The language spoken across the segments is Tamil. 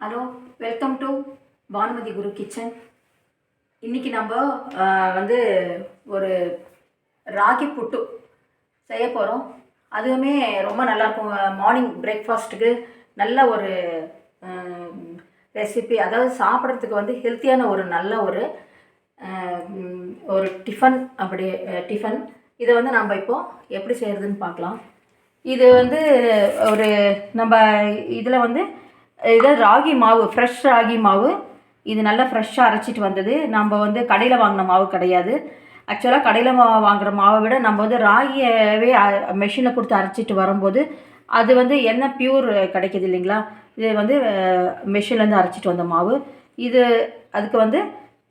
Hello welcome to Bhanumathi Guru kitchen இன்றைக்கி நம்ம வந்து ஒரு ராகி புட்டு செய்ய போகிறோம் அதுவுமே ரொம்ப நல்லாயிருக்கும் மார்னிங் பிரேக்ஃபாஸ்ட்டுக்கு நல்ல ஒரு ரெசிபி அதாவது சாப்பிட்றதுக்கு வந்து ஹெல்த்தியான ஒரு நல்ல ஒரு ஒரு டிஃபன் அப்படி டிஃபன் இதை வந்து நம்ம இப்போ எப்படி செய்கிறதுன்னு பார்க்கலாம். இது வந்து ஒரு நம்ம இதில் வந்து இது ராகி மாவு ஃப்ரெஷ் ராகி மாவு. இது நல்லா ஃப்ரெஷ்ஷாக அரைச்சிட்டு வந்தது. நம்ம வந்து கடையில் வாங்கின மாவு கிடையாது. ஆக்சுவலாக கடையில் மா வாங்குற மாவை விட நம்ம வந்து ராகியவே மெஷினில் கொடுத்து அரைச்சிட்டு வரும்போது அது வந்து என்ன பியூர் கிடைக்கிது இல்லைங்களா? இது வந்து மெஷின்லேருந்து அரைச்சிட்டு வந்த மாவு. இது அதுக்கு வந்து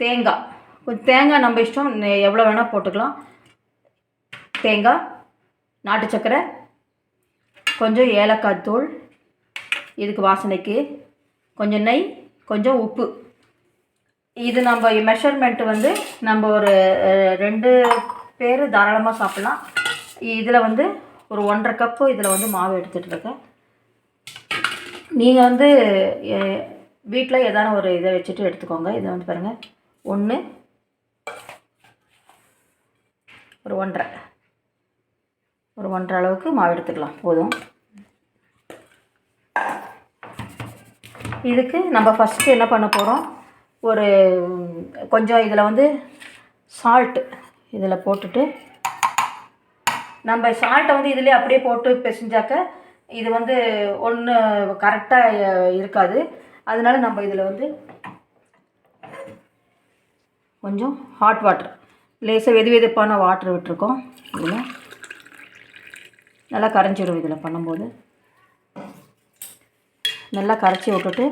தேங்காய். தேங்காய் நம்ம இஷ்டம். எவ்வளோ வேணால் போட்டுக்கலாம். தேங்காய் நாட்டு சர்க்கரை கொஞ்சம் ஏலக்காய் தூள். இதுக்கு வாசனைக்கு கொஞ்சம் நெய் கொஞ்சம் உப்பு. இது நம்ம மெஷர்மெண்ட் வந்து நம்ம ஒரு ரெண்டு பேர் தாராளமாக சாப்பிட்லாம். இதில் வந்து ஒரு ஒன்றரை கப்பு இதில் வந்து மாவு எடுத்துகிட்டு இருக்கேன். நீங்கள் வந்து வீட்டில் ஏதான ஒரு இதை வச்சுட்டு எடுத்துக்கோங்க. இதை வந்து பாருங்கள் ஒன்று ஒரு ஒன்றரை. ஒரு ஒன்றரை அளவுக்கு மாவு எடுத்துக்கலாம். போதும். இதுக்கு நம்ம ஃபஸ்ட்டு என்ன பண்ண போகிறோம் ஒரு கொஞ்சம் இதில் வந்து சால்ட்டு இதில் போட்டுட்டு நம்ம சால்ட்டை வந்து இதிலே அப்படியே போட்டு பிசைஞ்சாக்க இது வந்து ஒன்று கரெக்டாக இருக்காது. அதனால நம்ம இதில் வந்து கொஞ்சம் ஹாட் வாட்டர் லேசாக வெது வெதுப்பான வாட்டர் விட்டுருக்கோம். இதில் நல்லா கரைஞ்சிடும் இதில் பண்ணும்போது. நல்லா கரைச்சி விட்டுட்டு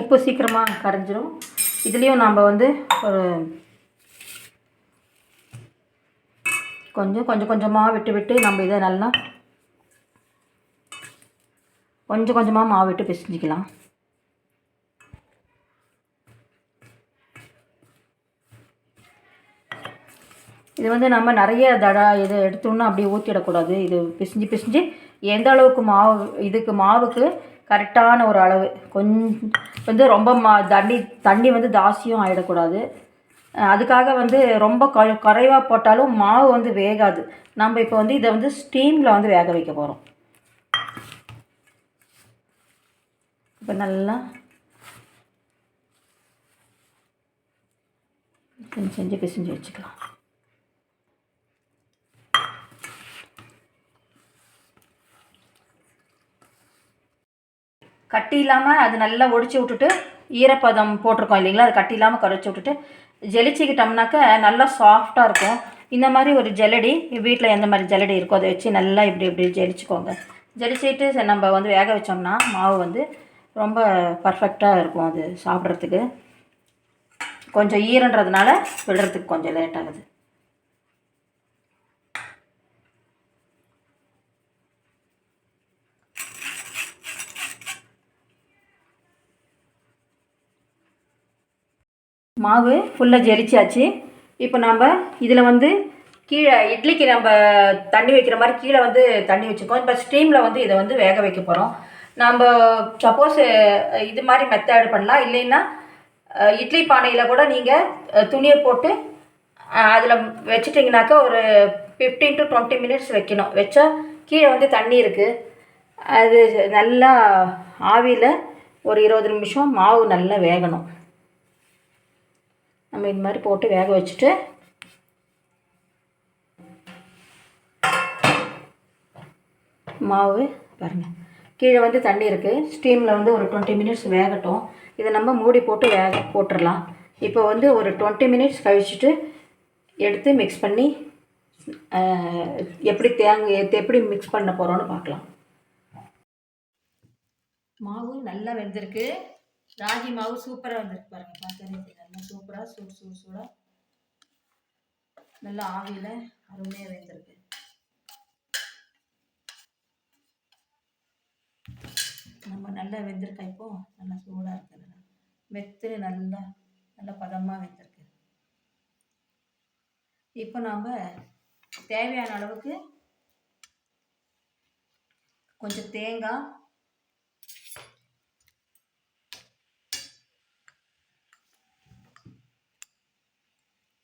உப்பு சீக்கிரமாக கரைஞ்சிரும். இதுலேயும் நம்ம வந்து ஒரு கொஞ்சம் கொஞ்சம் கொஞ்சமாக விட்டு விட்டு நம்ம இதை நல்லா கொஞ்சம் கொஞ்சமாக மாவு விட்டு பிசைஞ்சிக்கலாம். இது வந்து நம்ம நிறைய தடா இதை எடுத்தோன்னா அப்படியே ஊற்றிடக்கூடாது இது பிசிஞ்சு பிசிஞ்சு எந்த அளவுக்கு மாவு இதுக்கு மாவுக்கு கரெக்டான ஒரு அளவு. கொஞ்சம் வந்து ரொம்ப மா தண்ணி தண்ணி வந்து தாசியும் ஆகிடக்கூடாது அதுக்காக வந்து ரொம்ப க குறைவாக போட்டாலும் மாவு வந்து வேகாது. நம்ம இப்போ வந்து இதை வந்து ஸ்டீமில் வந்து வேக வைக்க போகிறோம் இப்போ நல்லா செஞ்சு செஞ்சு பிசைஞ்சு வச்சுக்கலாம். கட்டி இல்லாமல் அது நல்லா ஒடிச்சு விட்டுட்டு ஈரப்பதம் போட்டிருக்கோம் இல்லைங்களா? அது கட்டி இல்லாமல் கரைச்சி விட்டுட்டு ஜெலிச்சிக்கிட்டோம்னாக்க நல்லா சாஃப்டாக இருக்கும். இந்த மாதிரி ஒரு ஜெலடி வீட்டில் எந்த மாதிரி ஜெலடி இருக்கோ அதை வச்சு நல்லா இப்படி இப்படி ஜெலிச்சுக்கோங்க. ஜெலிச்சிட்டு நம்ம வந்து வேக வச்சோம்னா மாவு வந்து ரொம்ப பர்ஃபெக்டாக இருக்கும் அது சாப்பிட்றதுக்கு. கொஞ்சம் ஈரன்றதுனால விடுறதுக்கு கொஞ்சம் லேட் ஆகுது. மாவு ஃபுல்லாக ஜெலிச்சாச்சு இப்போ நம்ம இதில் வந்து கீழே இட்லிக்கு நம்ம தண்ணி வைக்கிற மாதிரி கீழே வந்து தண்ணி வச்சுருக்கோம் இப்போ ஸ்டீமில் வந்து இதை வந்து வேக வைக்க போகிறோம் நம்ம சப்போஸ் இது மாதிரி மெத்தேடு பண்ணலாம். இல்லைன்னா இட்லி பானையில் கூட நீங்கள் துணியை போட்டு அதில் வச்சிட்டிங்கனாக்கா ஒரு ஃபிஃப்டீன் டு டுவெண்ட்டி மினிட்ஸ் வைக்கணும். வச்சா கீழே வந்து தண்ணி இருக்குது அது நல்லா ஆவியில் ஒரு இருபது நிமிஷம் மாவு நல்லா வேகணும். நம்ம இது மாதிரி போட்டு வேக வச்சுட்டு மாவு பாருங்கள் கீழே வந்து தண்ணி இருக்குது ஸ்டீமில் வந்து ஒரு டுவெண்ட்டி மினிட்ஸ் வேகட்டும். இதை நம்ம மூடி போட்டு வேக போட்டுடலாம் இப்போ வந்து ஒரு டுவெண்ட்டி மினிட்ஸ் கழிச்சுட்டு எடுத்து மிக்ஸ் பண்ணி எப்படி தேங்க எப்படி மிக்ஸ் பண்ண போகிறோன்னு பார்க்கலாம். மாவு நல்லா வெந்திருக்கு. ராகி மாவு சூப்பராக வந்திருக்கு பாருங்க. பார்த்தாலே நல்லா சூப்பராக சூடு சூடு சூடாக நல்லா ஆவியில் அருமையாக வெந்திருக்கு. நம்ம நல்லா வெந்திருக்கா இப்போ? நல்லா சூடாக இருக்குது மெத்து நல்லா நல்லா பதமாக வெந்திருக்கு. இப்போ நாம் தேவையான அளவுக்கு கொஞ்சம் தேங்காய்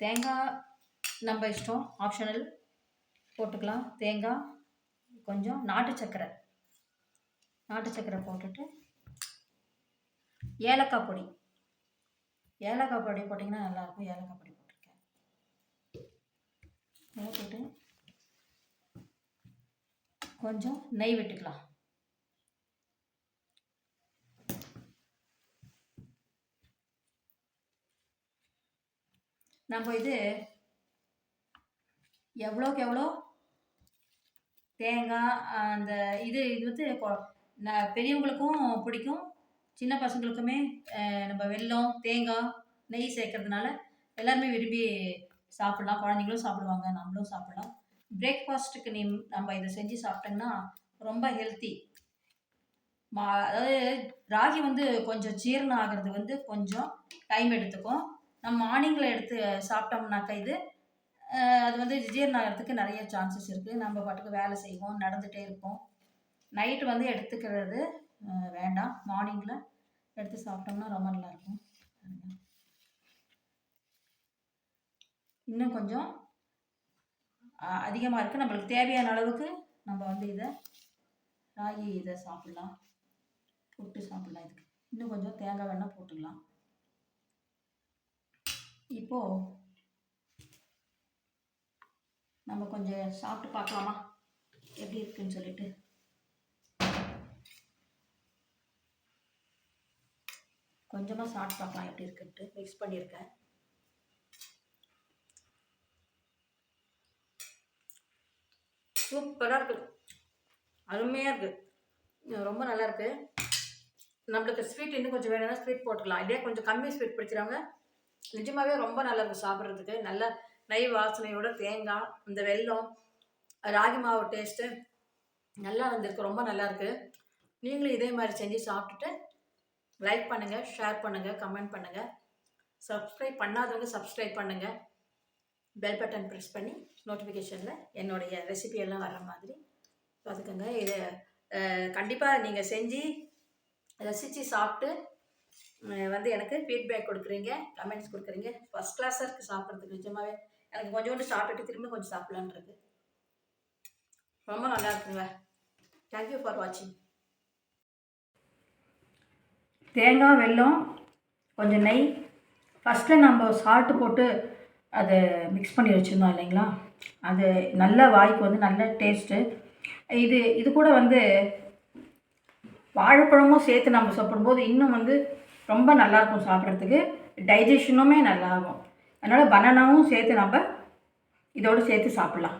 தேங்காய் நம்ம இஷ்டம். ஆப்ஷனல் போட்டுக்கலாம். தேங்காய் கொஞ்சம் நாட்டு சர்க்கரை நாட்டு சர்க்கரை போட்டுட்டு ஏலக்காய் பொடி. ஏலக்காய் பொடி போட்டிங்கன்னா நல்லாயிருக்கும். ஏலக்காய் பொடி போட்டிருக்கேன். போட்டுட்டு கொஞ்சம் நெய் விட்டுக்கலாம். நம்ம இது எவ்வளோக்கு எவ்வளோ? தேங்காய் அந்த இது இது வந்து கொ- பெரியவங்களுக்கும் பிடிக்கும். சின்ன பசங்களுக்குமே நம்ம வெல்லம் தேங்காய் நெய் சேர்க்கறதுனால எல்லாருமே விரும்பி சாப்பிடலாம். குழந்தைங்களும் சாப்பிடுவாங்க நம்மளும் சாப்பிடலாம். பிரேக்ஃபாஸ்ட்டுக்கு நீ நம்ம இதை செஞ்சு சாப்பிட்டோம்னா ரொம்ப ஹெல்த்தி மா அதாவது ராகி வந்து கொஞ்சம் ஜீரணம் ஆகிறது வந்து கொஞ்சம் டைம் எடுத்துக்கும். நம்ம மார்னிங்கில் எடுத்து சாப்பிட்டோம்னாக்கா இது அது வந்து ஜீரணம் ஆகிறதுக்கு நிறைய சான்சஸ் இருக்குது நம்ம பாட்டுக்கு வேலை செய்வோம் நடந்துகிட்டே இருப்போம். நைட்டு வந்து எடுத்துக்கிறது வேண்டாம். மார்னிங்கில் எடுத்து சாப்பிட்டோம்னா ரொம்ப நல்லாயிருக்கும். இன்னும் கொஞ்சம் அதிகமாக இருக்குது நம்மளுக்கு தேவையான அளவுக்கு நம்ம வந்து இதை ராகி இதை சாப்பிட்லாம். புட்டு சாப்பிட்லாம். இதுக்கு. இன்னும் கொஞ்சம் தேங்காய் வேணால் போட்டுக்கலாம். இப்போது நம்ம கொஞ்சம் சாப்பிட்டு பார்க்கலாமா? எப்படி இருக்குன்னு சொல்லிட்டு. கொஞ்சமாக சாப்பிட்டு பார்க்கலாம் எப்படி இருக்குன்ட்டு. மிக்ஸ் பண்ணியிருக்கேன். சூப்பராக இருக்குது அருமையாக இருக்குது ரொம்ப நல்லா இருக்குது நம்மளுக்கு ஸ்வீட் இன்னும் கொஞ்சம் வேணும்னா ஸ்வீட் போட்டுக்கலாம். இதே கொஞ்சம் கம்மி ஸ்வீட் பிடிக்கிறவங்க நிஜமாவே ரொம்ப நல்லா இருக்கும் சாப்பிட்றதுக்கு. நல்ல நெய் வாசனையோட தேங்காய் இந்த வெல்லம் ராகி மாவு டேஸ்ட்டு நல்லா வந்திருக்கு. ரொம்ப நல்லா இருக்கு. நீங்களும் இதே மாதிரி செஞ்சு சாப்பிட்டுட்டு லைக் பண்ணுங்கள் ஷேர் பண்ணுங்கள் கமெண்ட் பண்ணுங்கள் சப்ஸ்கிரைப் பண்ணாதவங்க சப்ஸ்கிரைப் பண்ணுங்கள் பெல் பட்டன் ப்ரெஸ் பண்ணி நோட்டிஃபிகேஷனில் என்னுடைய ரெசிபியெல்லாம் வர வர்ற மாதிரி பார்த்துக்கோங்க இதை கண்டிப்பாக நீங்கள் செஞ்சு ரசித்து சாப்பிட்டு வந்து எனக்கு ஃபீட்பேக் கொடுக்குறீங்க கமெண்ட்ஸ் கொடுக்குறீங்க. ஃபஸ்ட் கிளாஸாக இருக்குது சாப்பிட்றதுக்கு நிஜமாவே. எனக்கு கொஞ்சோண்டு சாப்பிட்டுட்டு திரும்ப கொஞ்சம் சாப்பிட்லான் இருக்கு. ரொம்ப நல்லா இருக்குங்க. தேங்க்யூ ஃபார் வாட்சிங் தேங்காய் வெல்லம் கொஞ்சம் நெய். ஃபஸ்ட்டில் நம்ம சால்ட்டு போட்டு அதை மிக்ஸ் பண்ணி வச்சுருந்தோம் இல்லைங்களா? அது நல்ல வாய்க்கு வந்து நல்ல டேஸ்ட்டு இது இது கூட வந்து வாழைப்பழமும் சேர்த்து நம்ம சாப்பிடும்போது இன்னும் வந்து ரொம்ப நல்லாயிருக்கும் சாப்பிட்றதுக்கு. டைஜஷனுமே நல்லாயிருக்கும் அதனால் பனானாவும் சேர்த்து நம்ம இதோடு சேர்த்து சாப்பிட்லாம்.